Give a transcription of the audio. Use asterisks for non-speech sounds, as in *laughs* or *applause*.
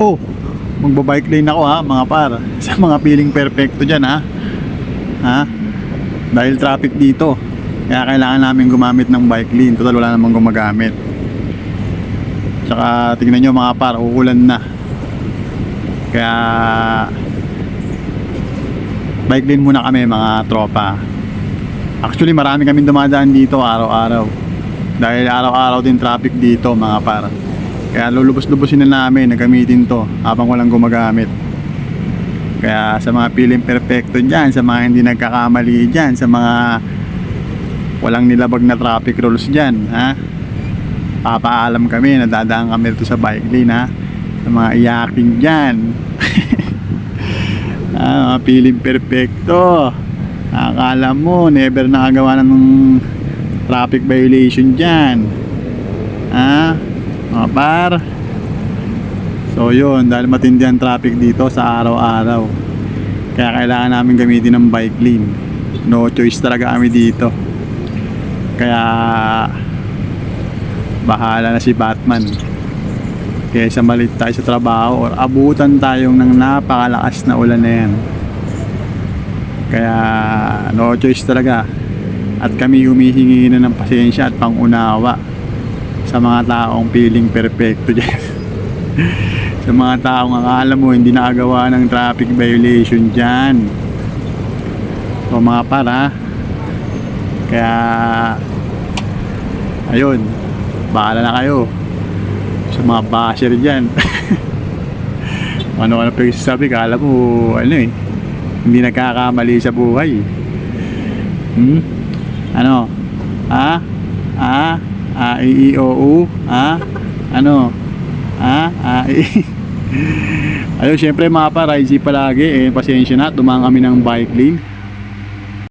Oh, magbabike lane ako ha, mga par. *laughs* Sa mga feeling perfecto dyan ha. Ha? Dahil traffic dito. Kaya kailangan namin gumamit ng bike lane. Total wala namang gumagamit. Tsaka tingnan nyo mga par, uulan na. Kaya bike lane muna kami mga tropa. Actually marami kami dumadaan dito araw-araw. Dahil araw-araw din traffic dito mga par. Kaya lulubos-lubosin na namin na gamitin to habang walang gumagamit. Kaya sa mga feeling perfecto dyan, sa mga hindi nagkakamali dyan, sa mga walang nilabag na traffic rules dyan, ha? Papaalam kami, nadadaan kami rito sa bike lane, ha? Sa mga iyaking dyan. *laughs* ah, mga feeling perfecto. Akala mo, never nakagawa ng traffic violation dyan. Ha? Mga par. So yun, dahil matindi ang traffic dito sa araw-araw. Kaya kailangan namin gamitin ng bike lane. No choice talaga kami dito. Kaya bahala na si Batman. Kaya sa malit tayo sa trabaho or abutan tayong ng napakalakas na ulan na yan. Kaya no choice talaga. At kami humihingi na ng pasensya at pangunawa sa mga taong feeling perfecto dyan. *laughs* sa mga taong akala mo hindi nakagawa ng traffic violation dyan. So mga para, kaya ayun, bahala na kayo sa mga basher dyan. *laughs* ano-ano pa yung sabi, kala mo, ano eh, hindi nagkakamali sa buhay. Hmm? Ano? Ha? Ha? A, I, I, O, U? Ha? Ano? Ha? A, I, *laughs* Ayun, syempre mga pa, ride palagi, eh, pasensya na, dumaan kami ng bike lane.